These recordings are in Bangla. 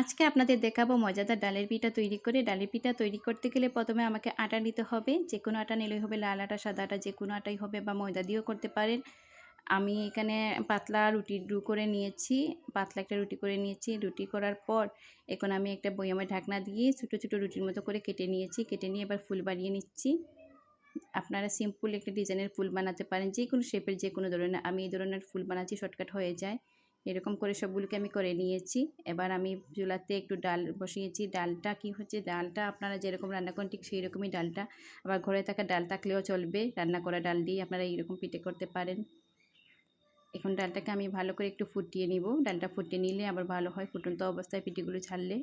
আজকে আপনাদের দেখাবো মজাদার ডালের পিঠা তৈরি করে। ডালের পিঠা তৈরি করতে গেলে প্রথমে আমাকে আটা নিতে হবে। যে কোনো আটা নিলেই হবে লাল আটা, সাদা আটা যে কোনো আটাই হবে বা ময়দা দিয়েও করতে পারেন। আমি এখানে পাতলা রুটি ডু করে নিয়েছি। পাতলা একটা রুটি করে নিয়েছি। রুটি করার পর এখন আমি একটা বয়ামে ঢাকনা দিয়ে ছোটো ছোটো রুটির মতো করে কেটে নিয়েছি। কেটে নিয়ে এবার ফুল বানিয়ে নিচ্ছি। আপনারা সিম্পল একটা ডিজাইনের ফুল বানাতে পারেন। যে কোনো শেপের যে কোনো ধরনের। আমি এই ধরনের ফুল বানাচ্ছি শর্টকাট হয়ে যায়। এরকম করে সবগুলোকে আমি করে নিয়েছি। এবার আমি চুলাতে একটু ডাল বসিয়েছি। ডালটা কি হচ্ছে? ডালটা আপনারা যেরকম রান্না করেন ঠিক সেই রকমই ডালটা। আবার ঘরে থাকা ডাল থাকলেও চলবে। রান্না করা ডাল দিয়ে আপনারা এইরকম পিঠে করতে পারেন। এখন ডালটাকে আমি ভালো করে একটু ফুটিয়ে নিব। ডালটা ফুটিয়ে নিলে আবার ভালো হয় ফুটন্ত অবস্থায় পিঠেগুলো ছাড়লে।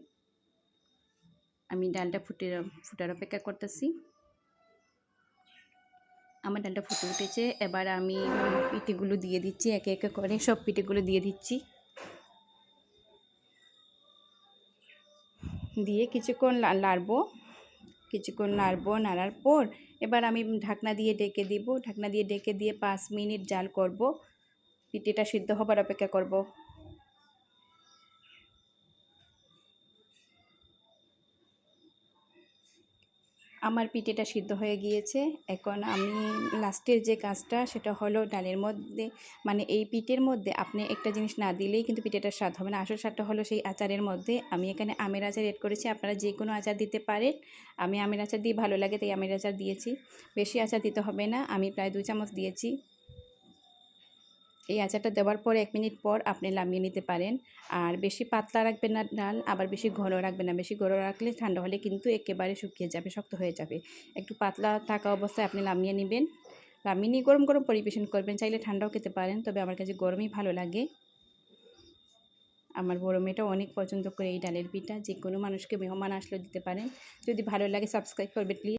আমি ডালটা ফুটে ফুটার অপেক্ষা করতেছি। আমার ডালটা ফুটে উঠেছে। এবার আমি পিঠেগুলো দিয়ে দিচ্ছি, একে একে করে সব পিঠেগুলো দিয়ে দিচ্ছি। দিয়ে কিছুক্ষণ লাড়বো কিছুক্ষণ নাড়বো, নাড়ার পর এবার আমি ঢাকনা দিয়ে ডেকে দিব। ঢাকনা দিয়ে ডেকে দিয়ে পাঁচ মিনিট জাল করব। পিঠেটা সিদ্ধ হবার অপেক্ষা করব। আমার পিঠেটা সিদ্ধ হয়ে গিয়েছে। এখন আমি লাস্টের যে কাজটা, সেটা হলো ডালের মধ্যে মানে এই পিঠের মধ্যে আপনি একটা জিনিস না দিলেই কিন্তু পিঠেটার স্বাদ হবে না। আসল স্বাদটা হলো সেই আচারের মধ্যে। আমি এখানে আমের আচার এড করেছি। আপনারা যে কোনো আচার দিতে পারেন। আমি আমের আচার দিয়ে ভালো লাগে, তাই আমের আচার দিয়েছি। বেশি আচার দিতে হবে না। আমি প্রায় দু চামচ দিয়েছি। এই আচারটা দেওয়ার পর এক মিনিট পর আপনি নামিয়ে নিতে পারেন। আর বেশি পাতলা রাখবেন না, ডাল, আবার বেশি ঘন রাখবেন না। বেশি ঘন রাখলে ঠান্ডা হলে কিন্তু একেবারে শুকিয়ে যাবে, শক্ত হয়ে যাবে। একটু পাতলা থাকা অবস্থায় আপনি নামিয়ে নেবেন। নামিয়ে নিয়ে গরম গরম পরিবেশন করবেন, চাইলে ঠান্ডাও খেতে পারেন, তবে আমার কাছে গরমই ভালো লাগে। আমার বড় মেয়েটা অনেক পছন্দ করে এই ডালের পিঠা। যে কোনো মানুষকে মেহমান আসলেও দিতে পারেন। যদি ভালো লাগে সাবস্ক্রাইব করবেন, প্লিজ।